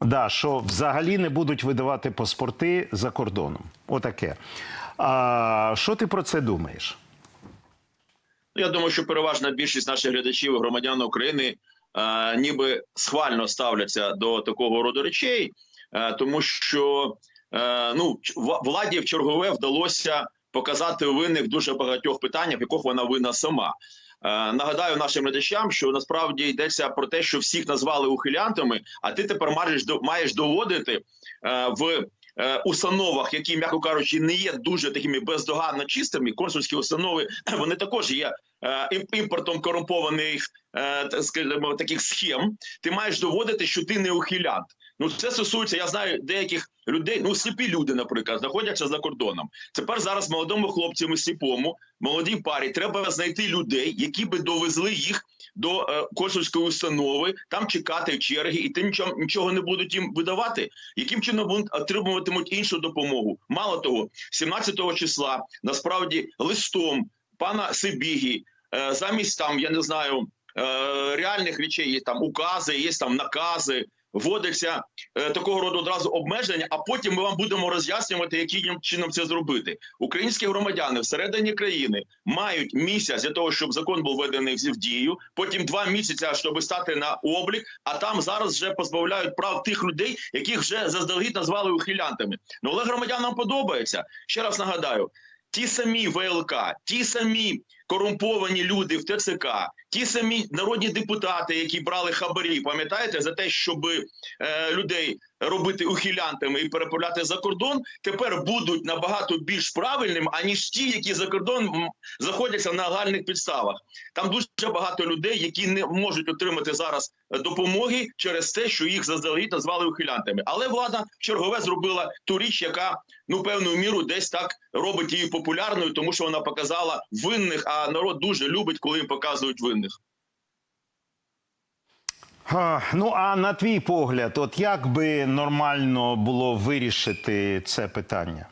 Да, що взагалі не будуть видавати паспорти за кордоном. Отаке. А що ти про це думаєш? Ну, Я думаю, що переважна більшість наших глядачів громадян України е, ніби схвально ставляться до такого роду речей, е, тому що е, ну владі в чергове вдалося показати винних дуже багатьох питаннях, в яких вона винна сама. Е, нагадаю нашим глядачам, що насправді йдеться про те, що всіх назвали ухилянтами, а ти тепер маєш маєш доводити е, в е, установах, які, м'яко кажучи, не є дуже такими бездоганно чистими. Консульські установи вони також є імпортом корумпованих скажімо, таких схем. Ти маєш доводити, що ти не ухилянт. Ну це стосується. Я знаю деяких людей. Ну сліпі люди, наприклад, знаходяться за кордоном. Тепер зараз молодому хлопцям і сліпому, молодій парі, треба знайти людей, які би довезли їх до е, консульської установи, там чекати черги, і тим нічого, нічого не будуть їм видавати. Яким чином отримуватимуть іншу допомогу? Мало того, 17 числа насправді листом пана Сибігі, е, замість там, я не знаю, е, реальних речей є там укази, є там накази. Вводиться е, такого роду одразу обмеження, а потім ми вам будемо роз'яснювати, яким чином це зробити. Українські громадяни всередині країни мають місяць для того, щоб закон був введений в дію. Потім два місяці, щоб стати на облік. А там зараз вже позбавляють прав тих людей, яких вже заздалегідь назвали ухилянтами. Ну але громадянам подобається. Ще раз нагадаю: ті самі ВЛК, ті самі корумповані люди в ТЦК, ті самі народні депутати, які брали хабарі, пам'ятаєте, за те, щоб е, людей робити ухилянтами і переправляти за кордон, тепер будуть набагато більш правильними, аніж ті, які за кордон знаходяться на легальних підставах. Там дуже багато людей, які не можуть отримати зараз допомоги через те, що їх заздалегідь назвали ухилянтами. Але влада чергове зробила ту річ, яка ну певною міру десь так робить її популярною, тому що вона показала винних. А народ дуже любить, коли їм показують винних. Ну а на твій погляд, от як би нормально було вирішити це питання?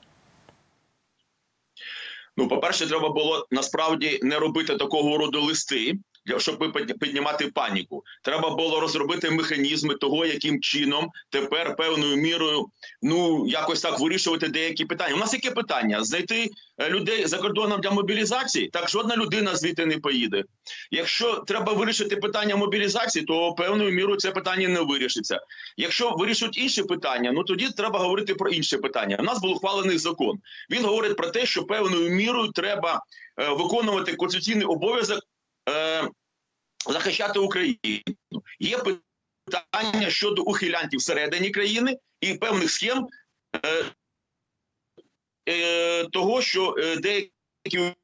Ну, по-перше, треба було насправді не робити такого роду листи, щоб піднімати паніку. Треба було розробити механізми того, яким чином тепер певною мірою ну якось так вирішувати деякі питання. У нас яке питання? Знайти е, людей за кордоном для мобілізації? Так жодна людина звідти не поїде. Якщо треба вирішити питання мобілізації, то певною мірою це питання не вирішиться. Якщо вирішують інші питання, ну тоді треба говорити про інше питання. У нас був ухвалений закон. Він говорить про те, що певною мірою треба е, виконувати конституційний обов'язок е, захищати Україну. Є питання щодо ухилянтів всередині країни і певних схем е, е, того, що е, деякі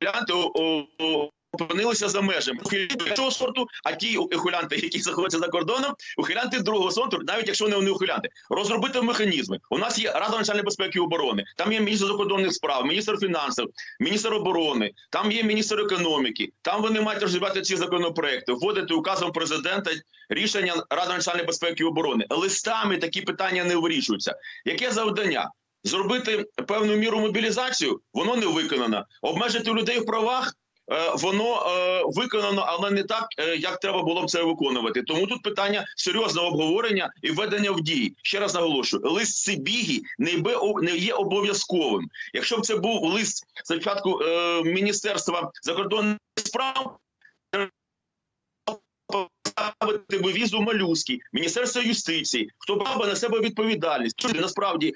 ухилянти о, о, опинилися за межами першого сорту, а ті ухилянти, які знаходяться за кордоном, ухилянти другого сорту, навіть якщо вони ухилянти, розробити механізми. У нас є Рада національної безпеки і оборони, там є міністр закордонних справ, міністр фінансів, міністр оборони, там є міністр економіки. Там вони мають розробляти ці законопроекти, вводити указом президента рішення Ради національної безпеки і оборони. Листами такі питання не вирішуються. Яке завдання? Зробити певну міру мобілізацію, воно не виконано. Обмежити людей в правах. Е, Воно е, виконано, але не так, е, як треба було б це виконувати. Тому тут питання серйозного обговорення і введення в дії. Ще раз наголошую: лист Сибігі не є, обов'язковим. Якщо б це був лист спочатку Міністерства закордонних справ, поставити би візу малюський, Міністерство юстиції, хто брав би на себе відповідальність, насправді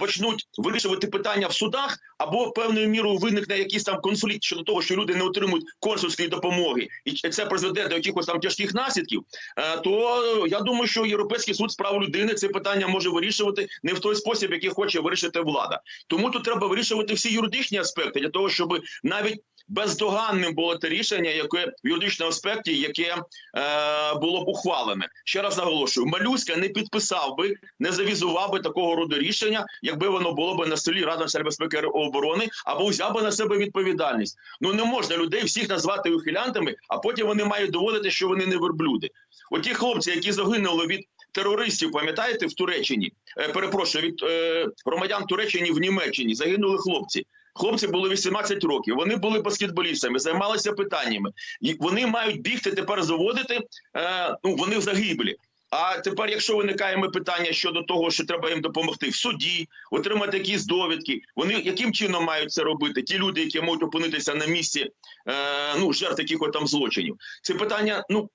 почнуть вирішувати питання в судах, або певною мірою виникне якийсь там конфлікт щодо того, що люди не отримують консульської допомоги, і це призведе до якихось там тяжких наслідків. е, То я думаю, що Європейський суд з прав людини це питання може вирішувати не в той спосіб, який хоче вирішити влада. Тому тут треба вирішувати всі юридичні аспекти для того, щоб навіть бездоганним було те рішення, яке в юридичному аспекті, яке е, було б ухвалене. Ще раз наголошую: Малюська не підписав би, не завізував би такого роду рішення, якби воно було б на столі Ради національної безпеки і оборони, або взяв би на себе відповідальність. Ну не можна людей всіх назвати ухилянтами, а потім вони мають доводити, що вони не верблюди. Оті хлопці, які загинули від терористів, пам'ятаєте, в Туреччині, е, перепрошую, від е, громадян Туреччини в Німеччині загинули хлопці. Хлопці були 18 років. Вони були баскетболістами, займалися питаннями. І вони мають бігти тепер заводити. Е, ну вони в загиблі. А тепер, якщо виникає питання щодо того, що треба їм допомогти в суді, отримати якісь довідки, вони яким чином мають це робити? Ті люди, які можуть опинитися на місці е, ну жертв якихось там злочинів, це питання. Ну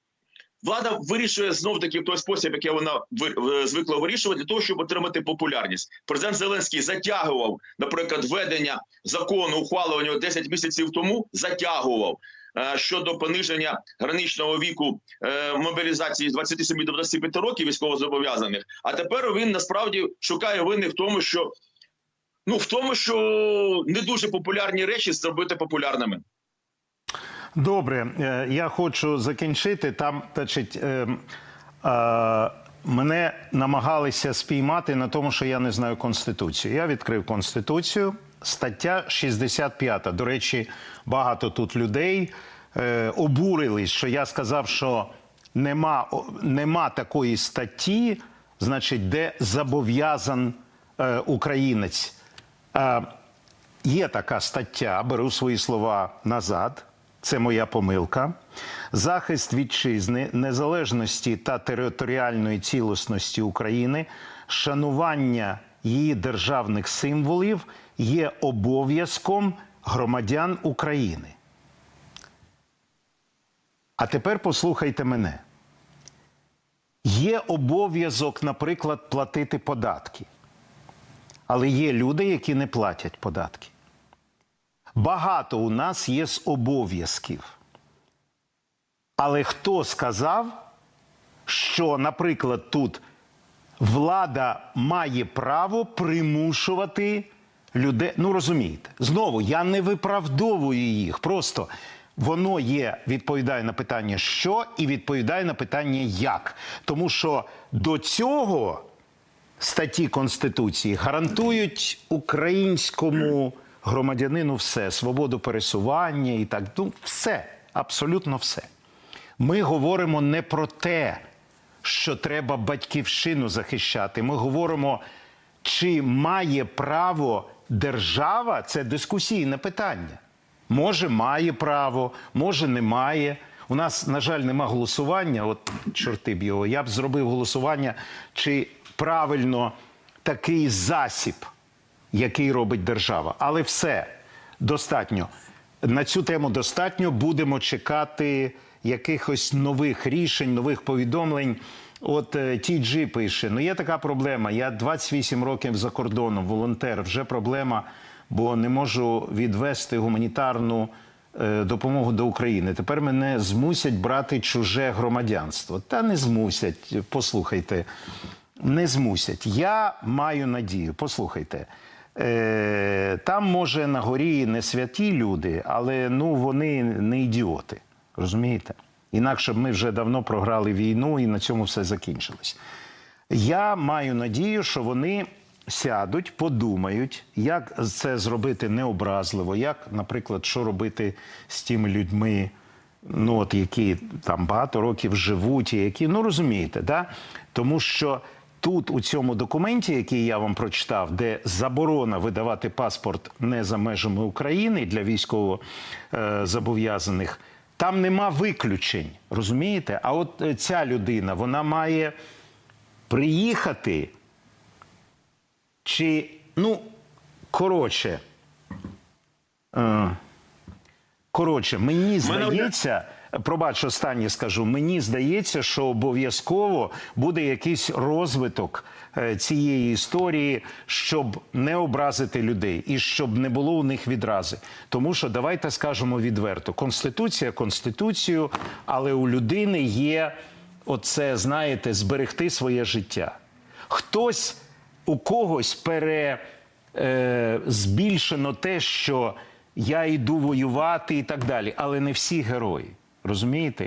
влада вирішує знов таки в той спосіб, який вона е, звикла вирішувати, для того, щоб отримати популярність. Президент Зеленський затягував, наприклад, введення закону ухвалювання його 10 місяців тому. Затягував е, щодо пониження граничного віку е, мобілізації з 27 до 25 років військовозобов'язаних. А тепер він насправді шукає винних в тому, що ну в тому, що не дуже популярні речі зробити популярними. Добре, е, я хочу закінчити. Там, значить, е, е, мене намагалися спіймати на тому, що я не знаю Конституцію. Я відкрив Конституцію, стаття 65. До речі, багато тут людей е, обурились, що я сказав, що нема, нема такої статті, значить, де зобов'язан е, українець. Е, Є така стаття, беру свої слова назад. Це моя помилка. Захист вітчизни, незалежності та територіальної цілісності України, шанування її державних символів є обов'язком громадян України. А тепер послухайте мене. Є обов'язок, наприклад, платити податки. Але є люди, які не платять податки. Багато у нас є з обов'язків. Але хто сказав, що, наприклад, тут влада має право примушувати людей. Ну розумієте, знову я не виправдовую їх. Просто воно є, відповідає на питання, що, і відповідає на питання як. Тому що до цього статті Конституції гарантують українському громадянину все, свободу пересування і так. Ну, все, абсолютно все. Ми говоримо не про те, що треба батьківщину захищати. Ми говоримо, чи має право держава, це дискусійне питання. Може, має право, може, не має. У нас, на жаль, нема голосування. От чорти б його. Я б зробив голосування, чи правильно такий засіб, який робить держава. Але все достатньо. На цю тему достатньо. Будемо чекати якихось нових рішень, нових повідомлень. От е, TG пише: ну є така проблема. Я 28 років за кордоном, волонтер. Вже проблема, бо не можу відвести гуманітарну е, допомогу до України. Тепер мене змусять брати чуже громадянство. Та не змусять. Послухайте, не змусять. Я маю надію. Послухайте. Е, там може на горі не святі люди, але ну вони не ідіоти. Розумієте? Інакше б ми вже давно програли війну і на цьому все закінчилось. Я маю надію, що вони сядуть, подумають, як це зробити необразливо, як, наприклад, що робити з тими людьми, ну от які там багато років живуть, і які ну розумієте, да? тому що. Тут у цьому документі, який я вам прочитав, де заборона видавати паспорт не за межами України для військово е, там нема виключень, розумієте? А от е, ця людина вона має приїхати, чи ну коротше. Е, коротше, мені здається. Пробач, останнє скажу. Мені здається, що обов'язково буде якийсь розвиток е, цієї історії, щоб не образити людей і щоб не було у них відрази. Тому що давайте скажемо відверто: конституція конституцію, але у людини є оце, знаєте, зберегти своє життя. Хтось у когось пере е, збільшено те, що я йду воювати і так далі, але не всі герої. Розумієте?